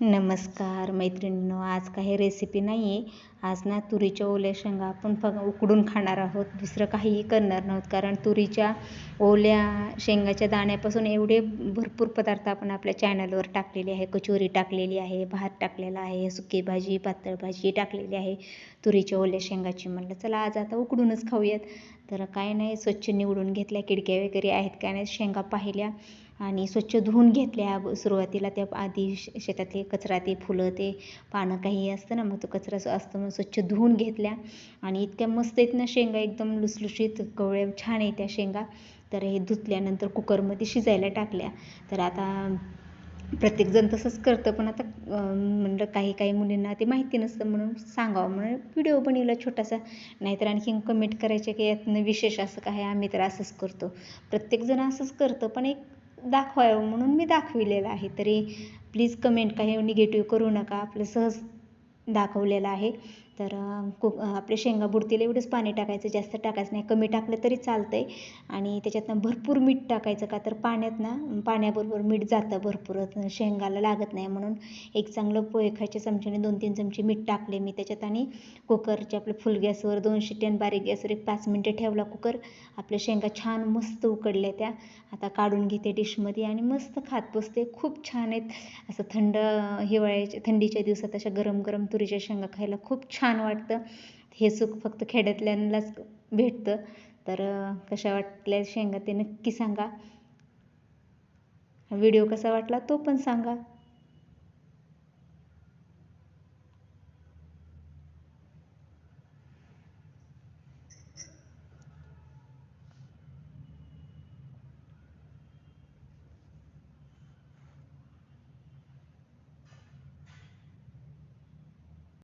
नमस्कार मैत्रिणींनो आज काही रेसिपी नाही आहे आज ना तुरीच्या ओल्या शेंगा आपण फग उकडून खाणार आहोत. दुसरं काहीही करणार नव्हत कारण तुरीच्या ओल्या शेंगाच्या दाण्यापासून एवढे भरपूर पदार्थ आपण आपल्या चॅनलवर टाकलेले आहे. कचोरी टाकलेली आहे भात टाकलेला आहे सुकी भाजी पातळ भाजी टाकलेली आहे तुरीच्या ओल्या शेंगाची. म्हणलं चला आज आता उकडूनच खाऊयात. तर काय नाही स्वच्छ निवडून घेतल्या किडक्या वगैरे आहेत काय नाही शेंगा पाहिल्या. आणि स्वच्छ धुवून घेतल्या सुरुवातीला त्या आधी शेतातले कचरा ते फुलं ते पानं काही असतं ना मग तो कचरा असतं मग स्वच्छ धुवून घेतल्या. आणि इतक्या मस्त आहेत ना शेंगा एकदम लुसलुशीत कवळ्या छान आहे त्या शेंगा. तर हे धुतल्यानंतर कुकरमध्ये शिजायला टाकल्या. तर आता प्रत्येकजण तसंच करतं पण आता म्हणलं काही काही मुलींना ते माहिती नसतं म्हणून सांगावं. म्हणून व्हिडिओ बनवला छोटासा. नाहीतर आणखीन कमेंट करायचे की यातनं विशेष असं काय आम्ही तर असंच करतो. प्रत्येकजण असंच करतं पण एक दाखवावं म्हणून मी दाखविलेलं आहे. तरी प्लीज कमेंट काही निगेटिव्ह करू नका. आपलं सहज दाखवलेलं आहे. तर कु आपले शेंगा बुडतील एवढंच पाणी टाकायचं जास्त टाकायचं नाही. कमी टाकलं तरी चालतं आहे आणि त्याच्यातनं भरपूर मीठ टाकायचं का तर पाण्यात ना पाण्याबरोबर मीठ जातं भरपूर. शेंगाला लागत नाही म्हणून एक चांगलं पोहे खायच्या चमच्याने दोन तीन चमचे मीठ टाकले मी त्याच्यात आणि कुकरचे आपलं फुल गॅसवर दोन शिट्ट्या बारीक गॅसवर एक पाच मिनटं ठेवला कुकर. आपल्या शेंगा छान मस्त उकडल्या त्या. आता काढून घेते डिशमध्ये आणि मस्त खात बसते. खूप छान आहेत. असं थंड हिवाळ्याच्या थंडीच्या दिवसात अशा गरम गरम तुरीच्या शेंगा खायला खूप छान छान वाटतं. हे सुख फक्त खेड्यातल्यांनाच भेटतं. तर कशा वाटल्या शेंगा ते नक्की सांगा. व्हिडिओ कसा वाटला तो पण सांगा.